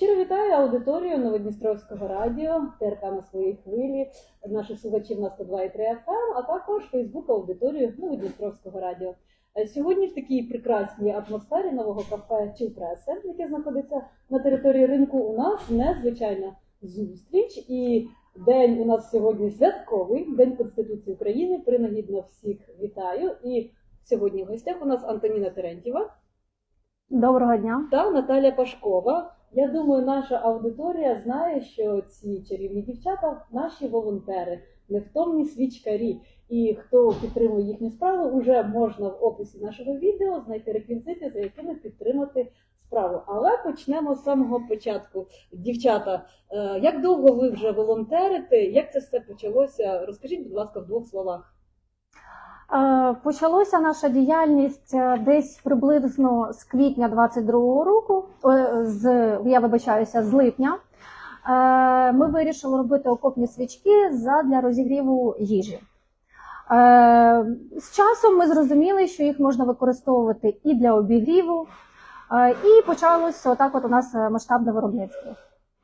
Щиро вітаю аудиторію Новодністровського радіо, ТРК на своїй хвилі, наших слухачів на 102,3 FM, а також Фейсбук аудиторію Новодністровського радіо. Е, Сьогодні в такій прекрасній атмосфері нового кафе Чилпреса, яке знаходиться на території ринку, у нас незвичайна зустріч. І день у нас сьогодні святковий, День Конституції України. Принагідно всіх вітаю. І сьогодні в гостях у нас Антоніна Терентьєва Доброго дня. та Наталя Пашкова. Я думаю, наша аудиторія знає, що ці чарівні дівчата наші волонтери, невтомні свічкарі. І хто підтримує їхню справу, вже можна в описі нашого відео знайти реквізити, за якими підтримати справу. Але почнемо з самого початку. Дівчата, е, як довго ви вже волонтерите? Як це все почалося? Розкажіть, будь ласка, в двох словах. Е, Почалася наша діяльність е, десь приблизно з квітня 22-го року, е, з я вибачаюся, з липня. Ми вирішили робити окопні свічки задля розігріву їжі. З часом ми зрозуміли, що їх можна використовувати і для обігріву, і почалося отак. От у нас масштабне виробництво.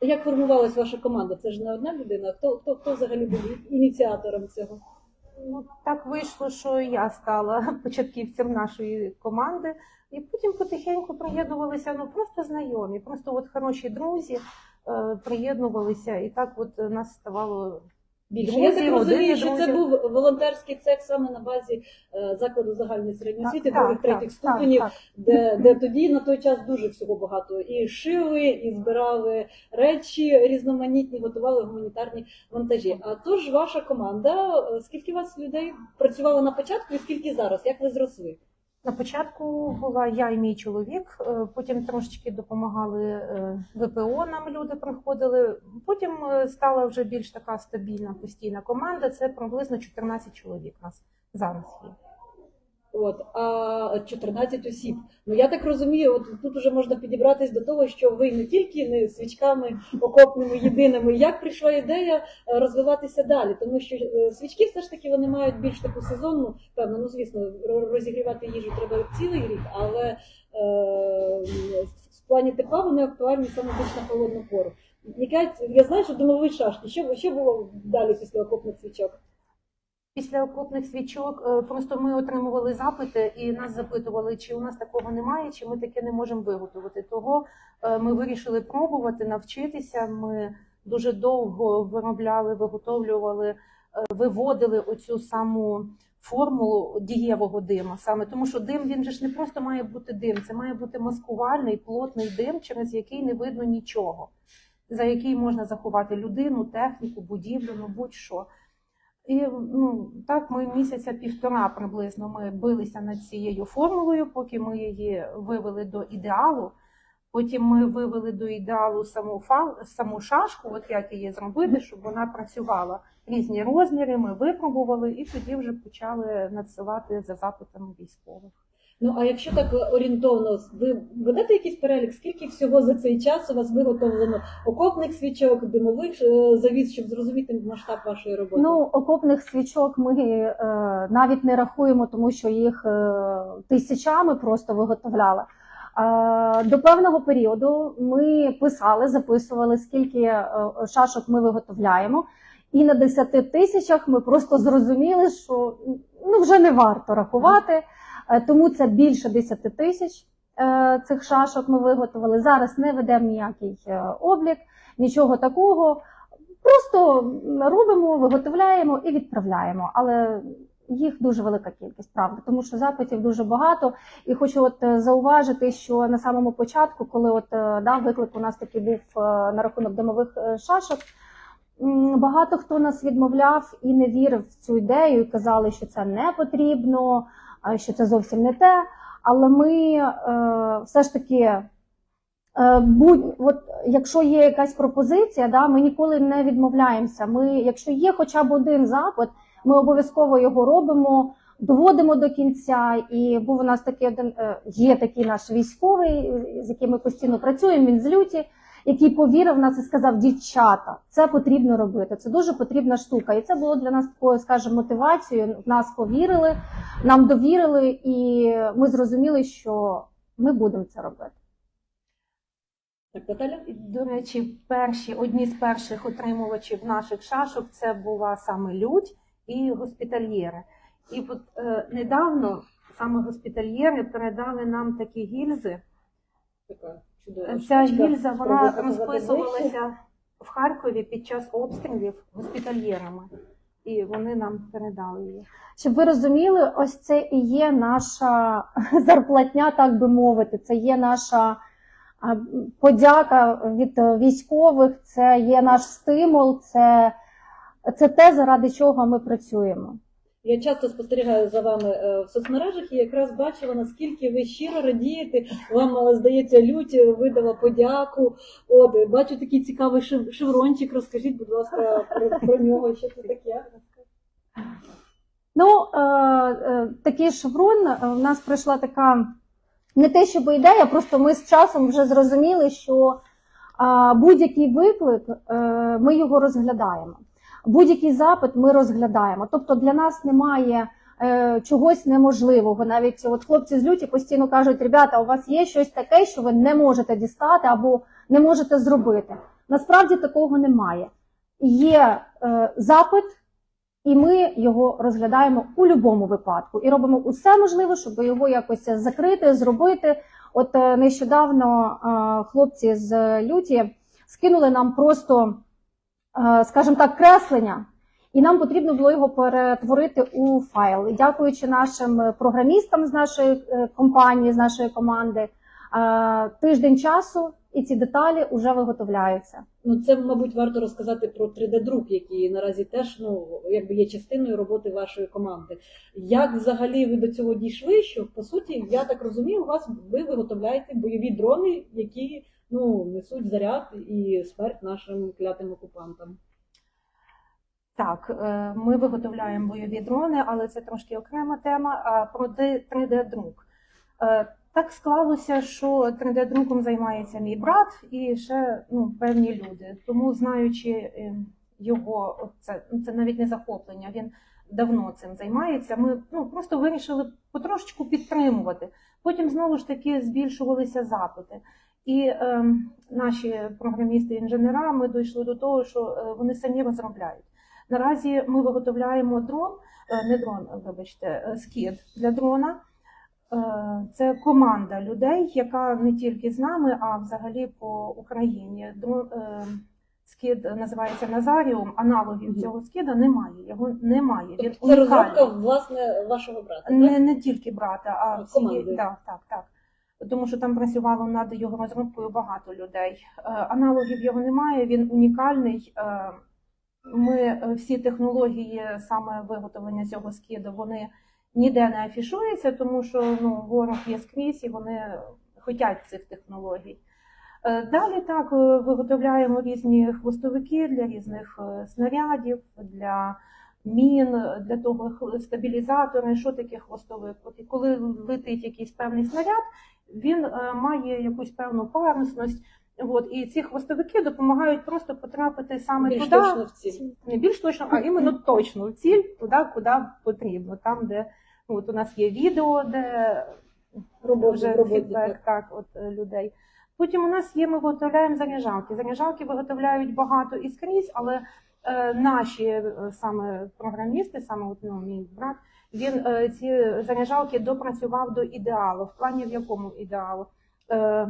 Як формувалась ваша команда? Це ж не одна людина. Хто хто, хто взагалі був ініціатором цього? Ну, так вийшло, що я стала початківцем нашої команди, і потім потихеньку приєднувалися ну просто знайомі, просто от хороші друзі е, приєднувалися, і так от нас ставало Більше я так розумію, що це був волонтерський цех саме на базі е, закладу загальної середньої освіти, других третіх ступенів, де, де тоді на той час дуже всього багато. І шили, і збирали речі різноманітні, готували гуманітарні вантажі. А тож ваша команда, е, скільки вас людей працювало на початку і скільки зараз? Як ви зросли? На початку була я і мій чоловік, е, потім трошечки допомагали е, ВПО. Нам люди приходили. Потім е, стала вже більш така стабільна постійна команда. Це приблизно 14 чоловік нас зараз є. От, а 14 осіб. Ну я так розумію, от тут вже можна підібратись до того, що ви не тільки не свічками окопними єдиними. Як прийшла ідея е, розвиватися далі? Тому що е, свічки все ж таки вони мають більш таку сезонну, певно, ну звісно, розігрівати їжу треба цілий рік, але е, в плані тепла вони актуальні саме більш на холодну пору. Я знаю, що домові шашки. Що, що було далі після окопних свічок? Після окопних свічок е, просто ми отримували запити і нас запитували, чи у нас такого немає, чи ми таке не можемо виготовити. Того е, ми вирішили пробувати, навчитися. Ми дуже довго виробляли, виготовлювали, е, виводили оцю саму формулу дієвого дима. Саме тому, що дим він же ж не просто має бути дим, це має бути маскувальний, плотний дим, через який не видно нічого, за який можна заховати людину, техніку, будівлю, ну будь-що. І ну, так ми місяця півтора приблизно ми билися над цією формулою, поки ми її вивели до ідеалу. Потім ми вивели до ідеалу саму фа, саму шашку, от як її зробити, щоб вона працювала. Різні розміри ми випробували і тоді вже почали надсилати за запитами військових. Ну а якщо так орієнтовно, ви ведете якийсь перелік, скільки всього за цей час у вас виготовлено окопних свічок, димових е, завіс, щоб зрозуміти масштаб вашої роботи? Ну, окопних свічок ми е, навіть не рахуємо, тому що їх е, тисячами просто виготовляли. До певного періоду ми писали, записували, скільки е, шашок ми виготовляємо. І на 10 тисячах ми просто зрозуміли, що ну, вже не варто рахувати, тому це більше 10 тисяч е, цих шашок ми виготовили. Зараз не ведемо ніякий е, облік, нічого такого. Просто робимо, виготовляємо і відправляємо. Але їх дуже велика кількість, правда, тому що запитів дуже багато. І хочу от е, зауважити, що на самому початку, коли от е, да, виклик у нас такий був е, на рахунок димових е, шашок. Багато хто нас відмовляв і не вірив в цю ідею, і казали, що це не потрібно, що це зовсім не те. Але ми е, все ж таки Е, Будь, от, якщо є якась пропозиція, да, ми ніколи не відмовляємося. Ми, якщо є хоча б один запит, ми обов'язково його робимо, доводимо до кінця. І був у нас такий один, е, є такий наш військовий, з яким ми постійно працюємо. Він з люті, який повірив в нас і сказав: дівчата, це потрібно робити. Це дуже потрібна штука. І це було для нас такою, скажімо, мотивацією. В нас повірили, нам довірили, і ми зрозуміли, що ми будемо це робити. Так, Наталя? До речі, перші одні з перших отримувачів наших шашок це була саме лють і госпітальєри. І от е, недавно саме госпітальєри передали нам такі гільзи. Така чудова. Ця гільза вона розписувалася в Харкові під час обстрілів госпітальєрами, і вони нам передали її. Щоб ви розуміли, ось це і є наша зарплатня, так би мовити. Це є наша подяка від військових, це є наш стимул, це, це те, заради чого ми працюємо. Я часто спостерігаю за вами е, в соцмережах і якраз бачила, наскільки ви щиро радієте. Вам е, здається, лють е, видала подяку. От бачу такий цікавий шеврончик. Розкажіть, будь ласка, про, про нього, що це таке. Ну, такий шеврон, в нас прийшла така не те, щоб ідея, просто ми з часом вже зрозуміли, що будь-який виклик ми його розглядаємо. Будь-який запит ми розглядаємо. Тобто для нас немає е, чогось неможливого. Навіть от хлопці з люті постійно кажуть: ребята, у вас є щось таке, що ви не можете дістати або не можете зробити. Насправді такого немає. Є е, запит, і ми його розглядаємо у будь-якому випадку і робимо усе можливе, щоб його якось закрити, зробити. От е, нещодавно е, хлопці з люті скинули нам просто, скажімо так, креслення, і нам потрібно було його перетворити у файл. І дякуючи нашим програмістам з нашої е, компанії, з нашої команди, е, тиждень часу і ці деталі вже виготовляються. Ну це, мабуть, варто розказати про 3D-друк, який наразі теж ну якби є частиною роботи вашої команди. Як взагалі ви до цього дійшли? Що по суті, я так розумію, у вас ви виготовляєте бойові дрони, які ну несуть заряд і смерть нашим клятим окупантам. Так, е, ми виготовляємо бойові дрони, але це трошки окрема тема. Про 3D-друк. Так склалося, що 3D-друком займається мій брат і ще ну, певні люди. Тому, знаючи е, його, це, це навіть не захоплення, він давно цим займається. Ми ну, просто вирішили потрошечку підтримувати. Потім знову ж таки збільшувалися запити. І е, наші програмісти-інженера ми дійшли до того, що е, вони самі розробляють. Наразі ми виготовляємо дрон, е, не дрон, вибачте, е, скід для дрона. Це команда людей, яка не тільки з нами, а взагалі по Україні. Дрон, скід називається Назаріум. Аналогів цього скіда немає. Його немає. Він Тобто це розробка власне вашого брата. Не, не тільки брата, а всієї так, так, так. Тому що там працювало над його розробкою багато людей. Е, Аналогів його немає, він унікальний. Е, Ми е, всі технології саме виготовлення цього скиду, вони ніде не афішуються, тому що ну, ворог є скрізь і вони хочуть цих технологій. Далі так виготовляємо різні хвостовики для різних снарядів, для мін, для того стабілізатори. Що таке хвостовик? Коли летить якийсь певний снаряд, він е, має якусь певну парусність. От, і ці хвостовики допомагають просто потрапити саме Більш туди, точно в ціль. не більш точно, а іменно точно в ціль, туди, куди потрібно. Там, де ну, от у нас є відео, де Роботи, вже роботи, фідбек так. от, е, людей. Потім у нас є, ми виготовляємо заряджалки. Заряджалки виготовляють багато і скрізь, але наші е, саме програмісти, саме от, ну, мій брат, він е, ці заряджалки допрацював до ідеалу. В плані в якому ідеалу? Е,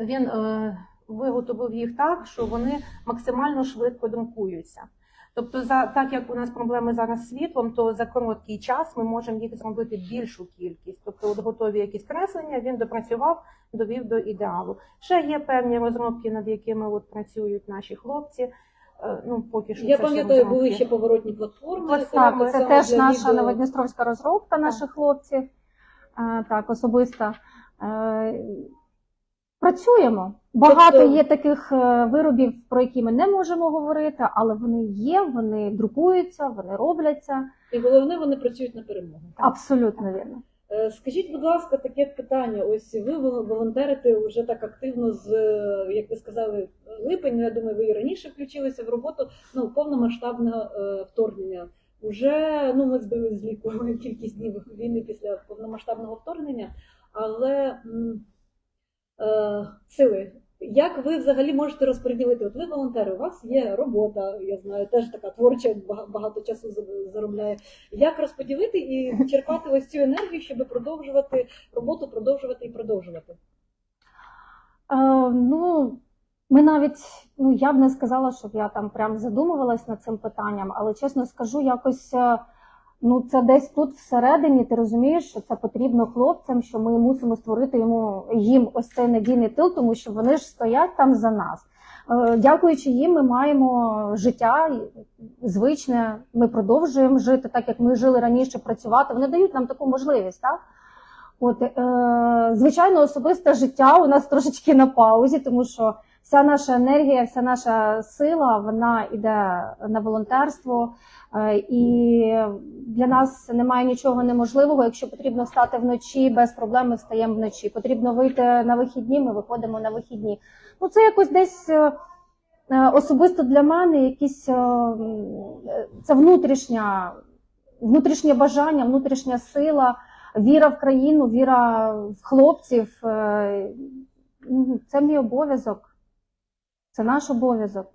він е, виготовив їх так, що вони максимально швидко друкуються. Тобто, за так як у нас проблеми зараз з світлом, то за короткий час ми можемо їх зробити більшу кількість. Тобто, от готові якісь креслення, він допрацював, довів до ідеалу. Ще є певні розробки, над якими от працюють наші хлопці. Е, Ну, поки що Я це ще пам'ятаю, були ще поворотні платформи. Платформи, Так, це теж наша відео. новодністровська розробка наших хлопців. Е, Так, особиста. Е, Працюємо. Багато Тобто- є таких виробів, про які ми не можемо говорити, але вони є, вони друкуються, вони робляться. І головне, вони працюють на перемогу. Абсолютно вірно. Скажіть, будь ласка, таке питання. Ось ви волонтерите вже так активно з, як ви сказали, липень. Я думаю, ви і раніше включилися в роботу ну, повномасштабного е, вторгнення. Уже ну ми збили з ліку кількість днів війни після повномасштабного вторгнення, але е, сили Як ви взагалі можете розподілити? От ви волонтери, у вас є робота, я знаю, теж така творча, багато часу заробляє. Як розподілити і черпати ось цю енергію, щоб продовжувати роботу, продовжувати і продовжувати? Е, ну, ми навіть, ну я б не сказала, щоб я там прям задумувалась над цим питанням, але чесно скажу, якось е, ну це десь тут всередині. Ти розумієш, що це потрібно хлопцям, що ми мусимо створити йому їм ось цей надійний тил, тому що вони ж стоять там за нас. Е, Дякуючи їм, ми маємо життя звичне. Ми продовжуємо жити так, як ми жили раніше, працювати. Вони дають нам таку можливість, так? От, е, звичайно, особисте життя у нас трошечки на паузі, тому що вся наша енергія, вся наша сила, вона йде на волонтерство. Е, і для нас немає нічого неможливого. Якщо потрібно встати вночі, без проблем ми встаємо вночі. Потрібно вийти на вихідні, ми виходимо на вихідні. Ну, це якось десь. е, е, Особисто для мене якісь це внутрішня, внутрішнє бажання, внутрішня сила віра в країну, віра в хлопців. ну, Це мій обов'язок. Це наш обов'язок.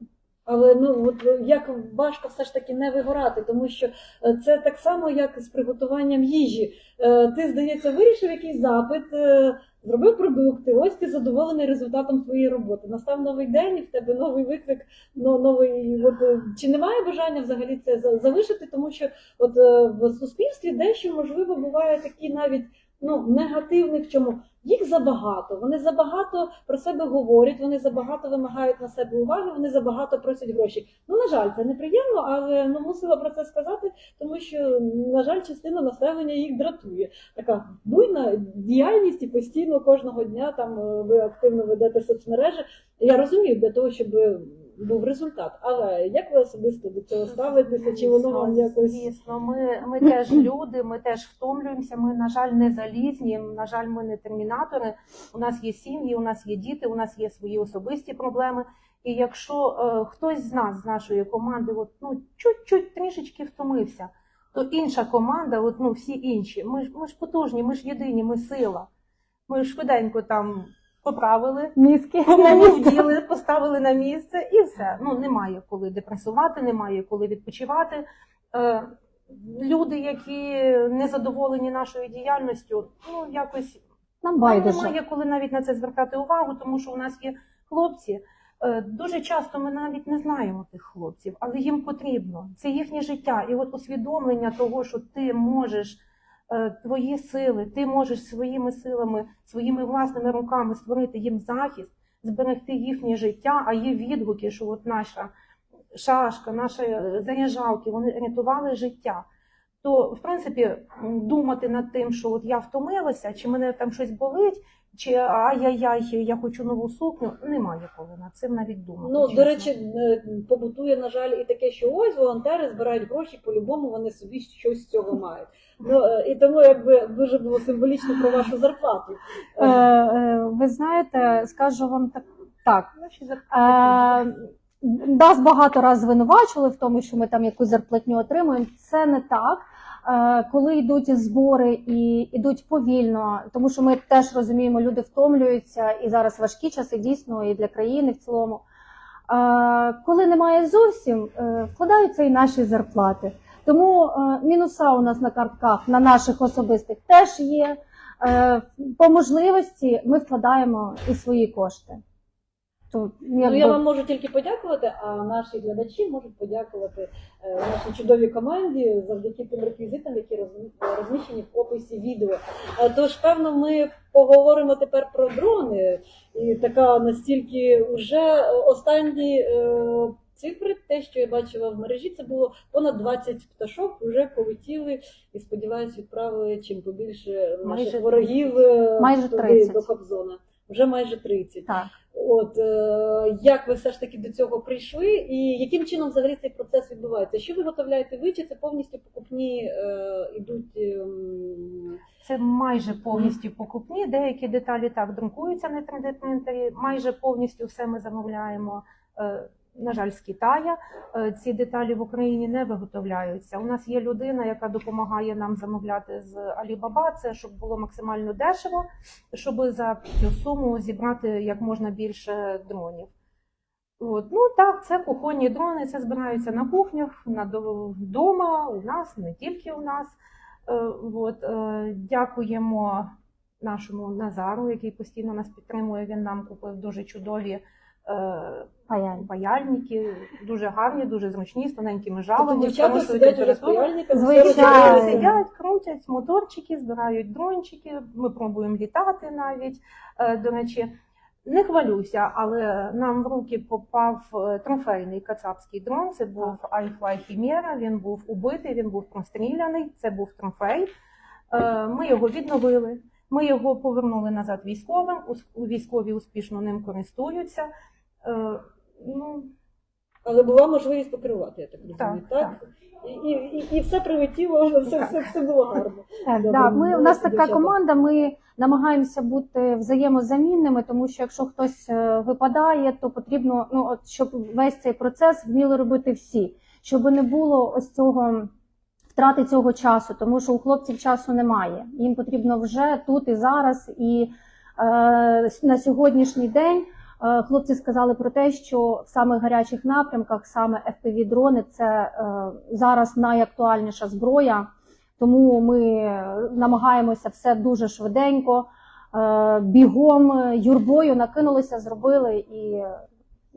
Але ну от як важко все ж таки не вигорати, тому що е, це так само, як з приготуванням їжі. Е, Ти, здається, вирішив якийсь запит, е, зробив продукти. Ось ти задоволений результатом своєї роботи. Настав новий день, і в тебе новий виклик, но- новий. От е, чи немає бажання взагалі це за- залишити? Тому що от е, в суспільстві дещо можливо буває такі навіть ну негативних чому. Їх забагато, вони забагато про себе говорять, вони забагато вимагають на себе уваги, вони забагато просять гроші. Ну, на жаль, це неприємно, але ну мусила про це сказати, тому що, на жаль, частина населення їх дратує. Така буйна діяльність і постійно кожного дня там е, ви активно ведете соцмережі. Я розумію для того, щоб був результат. Але як ви особисто до цього ставитеся? Чи воно вам якось Звісно, ми, ми теж люди, ми теж втомлюємося. Ми, на жаль, не залізні. На жаль, ми не термінатори. У нас є сім'ї, у нас є діти, у нас є свої особисті проблеми. І якщо е, хтось з нас, з нашої команди, от, ну чуть-чуть трішечки втомився, то інша команда, от, ну всі інші, ми ж ми ж потужні, ми ж єдині, ми сила. Ми швиденько там поправили, Мізки. Помолоділи, поставили на місце і все. Ну немає коли депресувати, немає коли відпочивати. Е, люди, які не задоволені нашою діяльністю, ну якось Нам байдуже. немає коли навіть на це звертати увагу, тому що у нас є хлопці. Е, Дуже часто ми навіть не знаємо тих хлопців, але їм потрібно. Це їхнє життя. І от усвідомлення того, що ти можеш твої сили, ти можеш своїми силами, своїми власними руками створити їм захист, зберегти їхнє життя, а є відгуки, що от наша шашка, наші заряжалки, заряджалки, вони рятували життя. То, в принципі, думати над тим, що от я втомилася, чи мене там щось болить, чи ай-яй-яй, я хочу нову сукню, немає коли над цим навіть думати. Ну, чесно. до речі, е, побутує, на жаль, і таке, що ось волонтери збирають гроші, по-любому вони собі щось з цього мають. Ну, е, і тому якби дуже було символічно про вашу зарплату. Е, ви знаєте, скажу вам так. так. Нас багато разів звинувачували в тому, що ми там якусь зарплатню отримуємо. Це не так. Е, коли йдуть збори і йдуть повільно, тому що ми теж розуміємо, люди втомлюються, і зараз важкі часи дійсно і для країни в цілому. Е, коли немає зовсім, е, вкладаються і наші зарплати. Тому мінуса у нас на картках, на наших особистих теж є. По можливості ми вкладаємо і свої кошти. То, Ну, якби, я вам можу тільки подякувати, а наші глядачі можуть подякувати е, нашій чудовій команді завдяки тим реквізитам, які розміщені в описі відео. Е, Тож, певно, ми поговоримо тепер про дрони. І така настільки вже останні е, цифри, те, що я бачила в мережі, це було понад 20 пташок, вже полетіли і сподіваюся, відправили чим побільше наших Майже ворогів Майже туди, 30. до Кобзона. Вже майже 30. Так. От е, як ви все ж таки до цього прийшли, і яким чином взагалі цей процес відбувається? Що виготовляєте ви? Чи це повністю покупні е, ідуть? ем, Це майже повністю покупні. Деякі деталі так друкуються на 3D принтері. Майже повністю все ми замовляємо. На жаль, з Китая. Е, Ці деталі в Україні не виготовляються. У нас є людина, яка допомагає нам замовляти з Alibaba, це щоб було максимально дешево, щоб за цю суму зібрати як можна більше дронів. От. Ну так, це кухонні дрони, це збираються на кухнях, на вдома, у нас, не тільки у нас. Е, От, е, дякуємо нашому Назару, який постійно нас підтримує. Він нам купив дуже чудові е, паяльники, дуже гарні, дуже зручні, з тоненькими Тобто жалами. дівчата сидять Звичайно. Сидять, крутять моторчики, збирають дрончики. Ми пробуємо літати навіть. Е, До речі, не хвалюся, але нам в руки попав е, трофейний кацапський дрон. Це був iFly Chimera, Він був убитий, він був простріляний. Це був трофей. Ми його відновили. Ми його повернули назад військовим. Військові успішно ним користуються. Е, Ну, Але була можливість покерувати, я так розумію, Так, так? І, і, і, і все прилетіло, все, все, все було гарно. Так, Добре, да. Ми, у нас така дівчата. команда, ми намагаємося бути взаємозамінними, тому що якщо хтось е, випадає, то потрібно, ну, от, щоб весь цей процес вміли робити всі, щоб не було ось цього втрати цього часу, тому що у хлопців часу немає. Їм потрібно вже тут і зараз. І е, на сьогоднішній день е, хлопці сказали про те, що в самих гарячих напрямках саме FPV-дрони це е, зараз найактуальніша зброя. Тому ми намагаємося все дуже швиденько, е, бігом, юрбою накинулися, зробили, і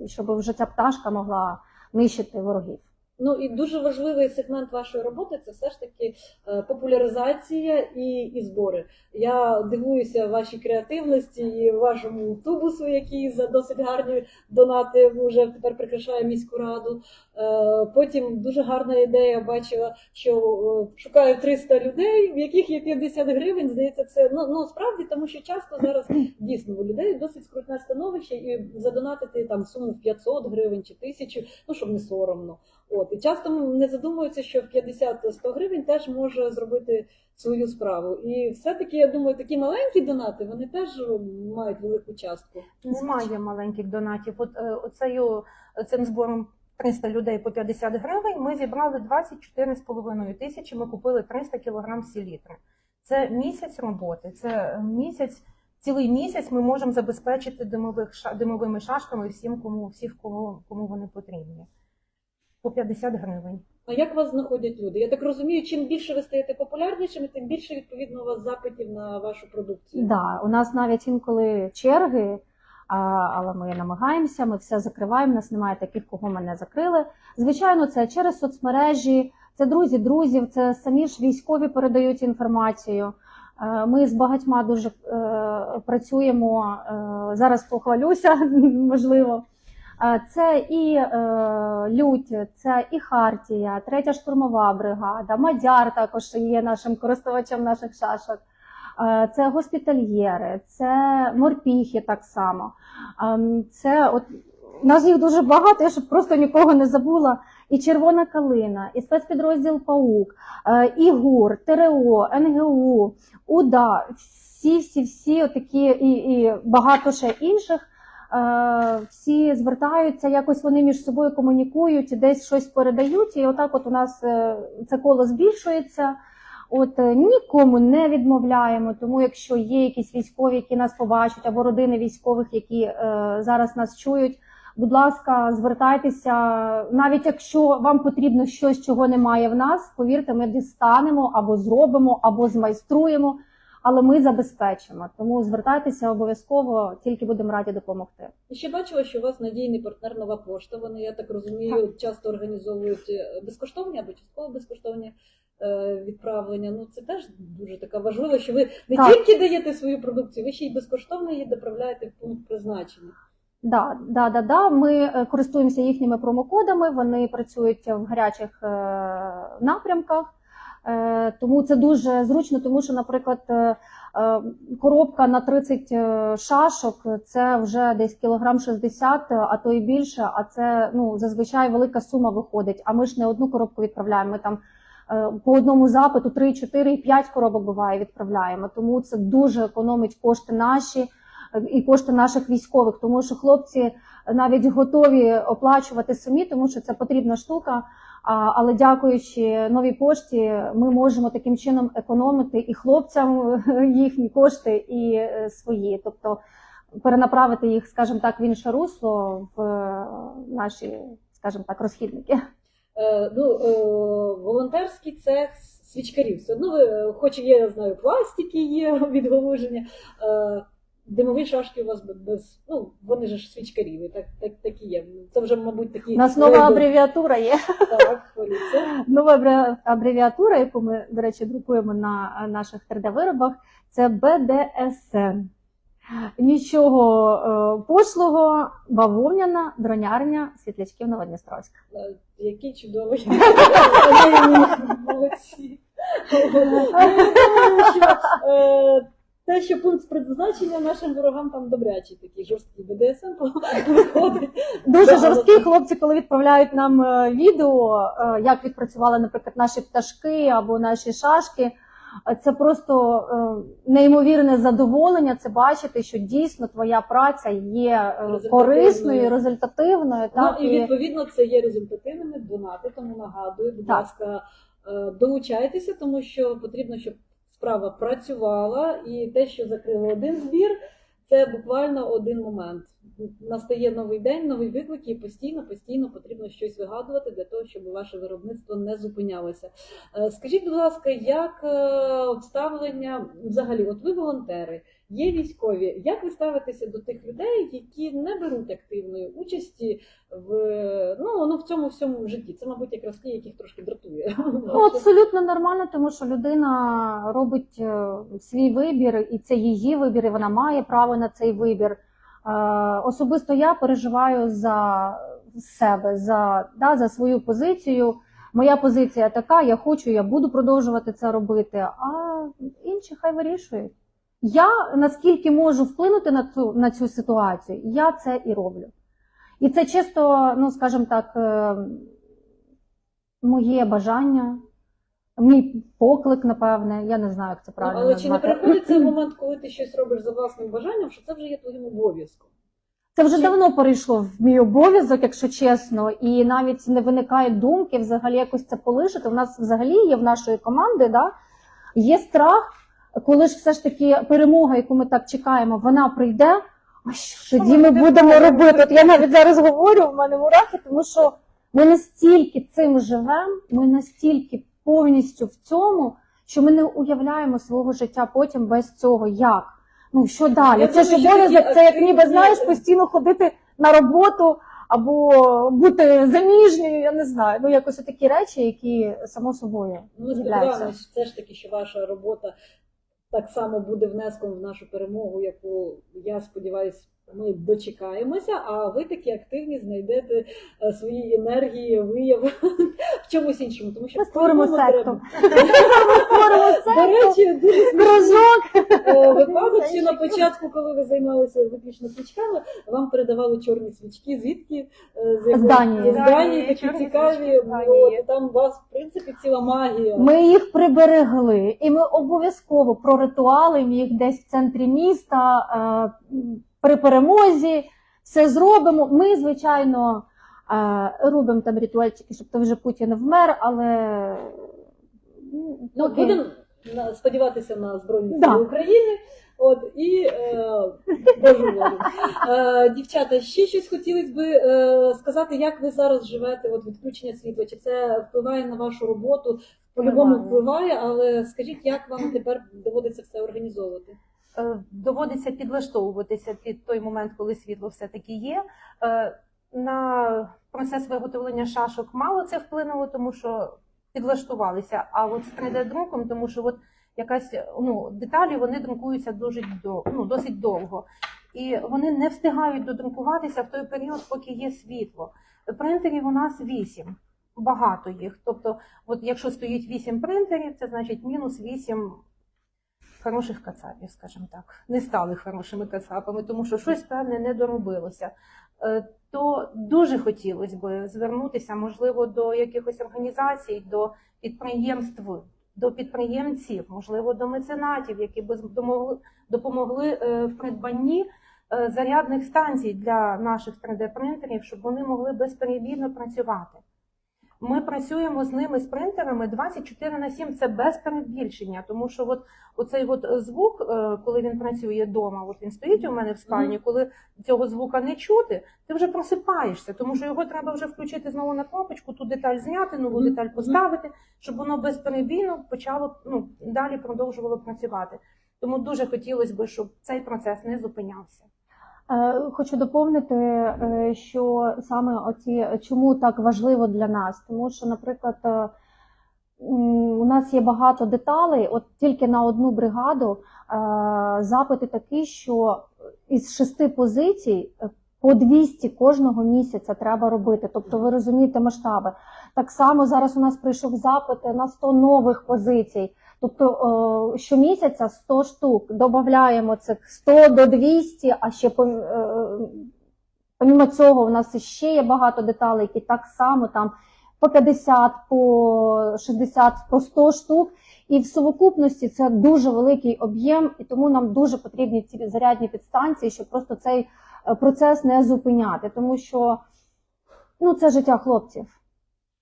щоб вже ця пташка могла нищити ворогів. Ну і дуже важливий сегмент вашої роботи це все ж таки е, популяризація і, і збори. Я дивуюся вашій креативності і вашому тубусу, який за досить гарні донати вже тепер прикрашає міську раду. Е, Потім дуже гарна ідея бачила, що е, шукаю 300 людей, в яких є 50 гривень. Здається, це ну, ну справді, тому що часто зараз дійсно у людей досить скрутне становище, і задонатити там суму в 500 гривень чи 1000, ну щоб не соромно. От і часто не задумуються, що в 50-100 гривень теж може зробити свою справу. І все-таки я думаю, такі маленькі донати вони теж мають велику частку. Немає маленьких донатів. От е, оцею цим збором 300 людей по 50 гривень. Ми зібрали 24,5 тисячі. Ми купили 300 кілограм селітри. Це місяць роботи. Це місяць, цілий місяць ми можемо забезпечити димових ша- димовими шашками всім, кому всіх, кому, кому вони потрібні. По 50 гривень. А як вас знаходять люди? Я так розумію, чим більше ви стаєте популярнішими, тим більше відповідно у вас запитів на вашу продукцію. Да, у нас навіть інколи черги, але ми намагаємося, ми все закриваємо. Нас немає таких, кого ми не закрили. Звичайно, це через соцмережі, це друзі друзів, це самі ж військові передають інформацію. Е, Ми з багатьма дуже е, працюємо. е, Зараз похвалюся, можливо. Це і лють, це і Хартія, третя штурмова бригада, Мадяр також є нашим користувачем наших шашок. Е, Це госпітальєри, це морпіхи так само. Ем, Це от нас їх дуже багато, я щоб просто нікого не забула. І Червона калина, і спецпідрозділ Паук, е, і ГУР, ТРО, НГУ, УДА, всі, всі, всі отакі і, і багато ще інших. Е, Всі звертаються, якось вони між собою комунікують, десь щось передають, і отак от у нас це коло збільшується. От е, нікому не відмовляємо, тому якщо є якісь військові, які нас побачать, або родини військових, які е, зараз нас чують, будь ласка, звертайтеся. Навіть якщо вам потрібно щось, чого немає в нас, повірте, ми дістанемо або зробимо, або змайструємо, але ми забезпечимо. Тому звертайтеся обов'язково, тільки будемо раді допомогти. Ще бачила, що у вас надійний партнер нова пошта. Вони, я так розумію, часто організовують е, безкоштовні або частково безкоштовні е, відправлення. Ну це теж дуже така важливо, що ви не Так. тільки даєте свою продукцію, ви ще й безкоштовно її доправляєте в пункт призначення. Да, да, да, да. Ми е, користуємося їхніми промокодами. Вони працюють в гарячих напрямках. Е, Тому це дуже зручно, тому що, наприклад, е, е, коробка на 30 е, шашок це вже десь кілограм 60, а то і більше. А це ну зазвичай велика сума виходить. А ми ж не одну коробку відправляємо. Ми там по одному запиту 3, 4 і 5 коробок буває відправляємо. Тому це дуже економить кошти наші і кошти наших військових, тому що хлопці навіть готові оплачувати самі, тому що це потрібна штука. Але дякуючи новій пошті, ми можемо таким чином економити і хлопцям їхні кошти, і е, свої, тобто перенаправити їх, скажімо так, в інше русло в е, наші, скажімо так, розхідники. Е, ну, е, волонтерський цех свічкарів. Все одно е, хоч є, я знаю, пластики є відголуження. Димові шашки у вас без, ну, вони ж свічкарі, так, так, такі є. Це вже, мабуть, такі. У нас нова абревіатура є. Так. Нова абревіатура, яку ми, до речі, друкуємо на наших 3D-виробах, це БДСН. Нічого е, пошлого, бавовняна, дронярня, світлячків Новодністровська. Е, Який чудовий. Молодці. Те, що пункт призначення нашим ворогам там добрячий такий жорсткий БДСМ виходить. Дуже жорсткі хлопці, коли відправляють нам е, відео, е, як відпрацювали, наприклад, наші пташки або наші шашки. Це просто е, неймовірне задоволення. Це бачити, що дійсно твоя праця є Результативною. корисною, результативною. Ну, Так, і відповідно це є результативними донати, тому нагадую, будь Так. ласка, долучайтеся, тому що потрібно, щоб справа працювала, і те, що закрили один збір, це буквально один момент. Настає новий день, новий виклик, і постійно, постійно потрібно щось вигадувати для того, щоб ваше виробництво не зупинялося. Е, Скажіть, будь ласка, як обставлення взагалі? От ви волонтери, є військові. Як ви ставитеся до тих людей, які не беруть активної участі в ну, ну в цьому всьому житті? Це, мабуть, якраз ті, яких трошки дратує. Ну, абсолютно нормально, тому що людина робить е, свій вибір, і це її вибір, і вона має право на цей вибір. Е, Особисто я переживаю за себе, за, да, за свою позицію. Моя позиція така: я хочу, я буду продовжувати це робити. А інші хай вирішують. Я наскільки можу вплинути на цю, на цю ситуацію, я це і роблю. І це чисто, ну скажімо так, е, моє бажання, мій поклик, напевне. Я не знаю, як це Ну, правильно але чи не назвати. приходить цей момент, коли ти щось робиш за власним бажанням, що це вже є твоїм обов'язком? Це вже Чи- давно перейшло в мій обов'язок, якщо чесно, і навіть не виникає думки взагалі якось це полишити. У нас взагалі є в нашої команди, да, є страх, коли ж все ж таки перемога, яку ми так чекаємо, вона прийде. А що тоді ми будемо робити? От я навіть зараз говорю, в мене мурахи, тому що ми настільки цим живемо, ми настільки повністю в цьому, що ми не уявляємо свого життя потім без цього. Як? Ну що далі? Це ж обов'язок, це як ніби знаєш, постійно ходити на роботу або бути заміжньою. Я не знаю. Ну якось такі речі, які само собою Ну, сподіваємось, все ж таки, що ваша робота так само буде внеском в нашу перемогу, яку я сподіваюся, ми дочекаємося. А ви такі активні знайдете е, свої енергії, вияв в чомусь іншому, тому що Ми створимо секту. Створимо До речі, дуже кружок. Е, Випадок, що на початку, коли ви займалися виключно свічками, вам передавали чорні свічки. Звідки Е, з Данії. З Данії такі цікаві. От, там у вас, в принципі, ціла магія. Ми їх приберегли, і ми обов'язково проритуалимо їх десь в центрі міста е, при перемозі. Все зробимо. Ми, звичайно, робимо там ритуальчики, щоб то вже Путін вмер, але ну, поки- будемо сподіватися на Збройні Да. Сили України. От і е, Е, дівчата, ще щось хотілося би е, сказати, як ви зараз живете? От відключення світла, чи це впливає на вашу роботу? По-любому Впливає. але скажіть, як вам тепер доводиться все організовувати? Е, доводиться підлаштовуватися під той момент, коли світло все-таки є. Е, На процес виготовлення шашок мало це вплинуло, тому що підлаштувалися. А от з 3D-друком, тому що от якась ну, деталі вони друкуються дуже ну, досить довго. І вони не встигають додрукуватися в той період, поки є світло. Принтерів у нас 8. Багато їх. Тобто, от якщо стоїть 8 принтерів, це значить мінус 8 хороших кацапів, скажімо так, не стали хорошими кацапами, тому що щось певне не доробилося. То дуже хотілося б звернутися, можливо, до якихось організацій, до підприємств, до підприємців, можливо, до меценатів, які б допомогли е, в придбанні е, зарядних станцій для наших 3D-принтерів, щоб вони могли безперебійно працювати. Ми працюємо з ними з принтерами 24 на 7, це без перебільшення, тому що от оцей от звук, е, коли він працює вдома, от він стоїть у мене в спальні, коли цього звука не чути, ти вже просипаєшся, тому що його треба вже включити знову на кнопочку, ту деталь зняти, нову деталь поставити, щоб воно безперебійно почало ну, далі продовжувало працювати. Тому дуже хотілося б, щоб цей процес не зупинявся. Е, Хочу доповнити, е, що саме оці чому так важливо для нас, тому що, наприклад, е, у нас є багато деталей. От тільки на одну бригаду запити такі, що із шести позицій по 200 кожного місяця треба робити. Тобто, ви розумієте масштаби. Так само зараз у нас прийшов запит на 100 нових позицій. Тобто е, щомісяця 100 штук, додаємо цих 100 до 200, а ще е, помімо цього у нас ще є багато деталей, які так само там по 50, по 60, по 100 штук. І в совокупності це дуже великий об'єм, і тому нам дуже потрібні ці зарядні підстанції, щоб просто цей е, процес не зупиняти, тому що ну, це життя хлопців.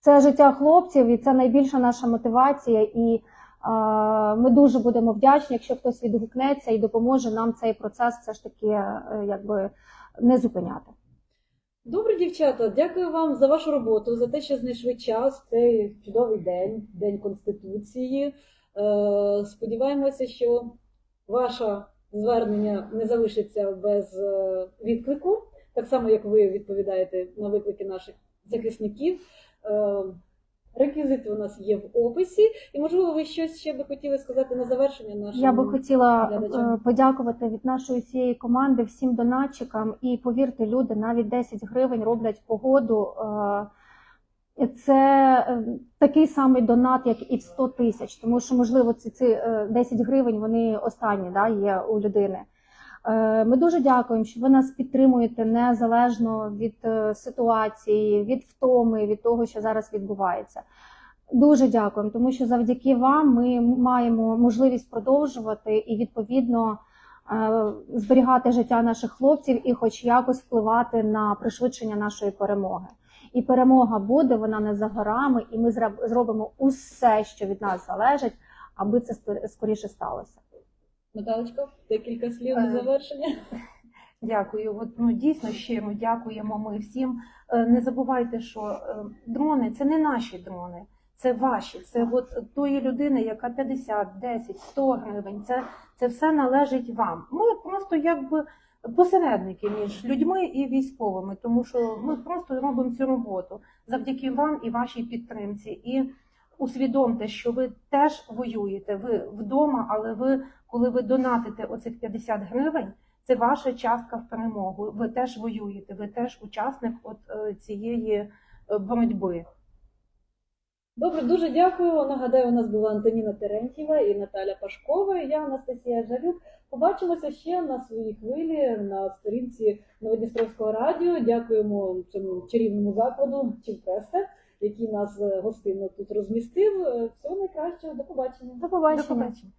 Це життя хлопців, і це найбільша наша мотивація. І ми дуже будемо вдячні, якщо хтось відгукнеться і допоможе нам цей процес все ж таки е, якби не зупиняти. Добре, дівчата, дякую вам за вашу роботу, за те, що знайшли час цей чудовий день, День Конституції. Е, Сподіваємося, що ваше звернення не залишиться без е, відклику, так само як ви відповідаєте на виклики наших захисників. Реквізити у нас є в описі, і можливо, ви щось ще би хотіли сказати на завершення нашого. Я би хотіла глядачам. е, подякувати від нашої всієї команди всім донатчикам. І повірте, люди навіть 10 гривень роблять погоду. Е, Це е, такий самий донат, як і в 100 тисяч, тому що можливо ці, ці е, 10 гривень вони останні да, є у людини. Е, Ми дуже дякуємо, що ви нас підтримуєте незалежно від е, ситуації, від втоми, від того, що зараз відбувається. Дуже дякуємо, тому що завдяки вам ми маємо можливість продовжувати і відповідно е, зберігати життя наших хлопців і, хоч якось, впливати на пришвидшення нашої перемоги. І перемога буде, вона не за горами, і ми зроб- зробимо усе, що від нас залежить, аби це скор- скоріше сталося. Наталочко, декілька слів на Е, завершення. Дякую. От, ну, дійсно щиро дякуємо ми всім. Е, Не забувайте, що е, дрони це не наші дрони, це ваші. Це от тої людини, яка 50, 10, 100 гривень. Це, це все належить вам. Ми просто якби посередники між людьми і військовими, тому що ми просто робимо цю роботу завдяки вам і вашій підтримці. І усвідомте, що ви теж воюєте. Ви вдома, але ви, коли ви донатите оцих 50 гривень. Це ваша частка в перемогу. Ви теж воюєте, ви теж учасник от е, цієї е, боротьби. Добре, дуже дякую. Нагадаю, у нас була Антоніна Терентьєва і Наталя Пашкова. і Я Анастасія Жалюк. Побачимося ще на своїй хвилі на сторінці Новодністровського радіо. Дякуємо цьому чарівному закладу Чівкесте, який нас е, гостинно тут розмістив. Е, Всього найкращого, до побачення. До До побачення. побачення.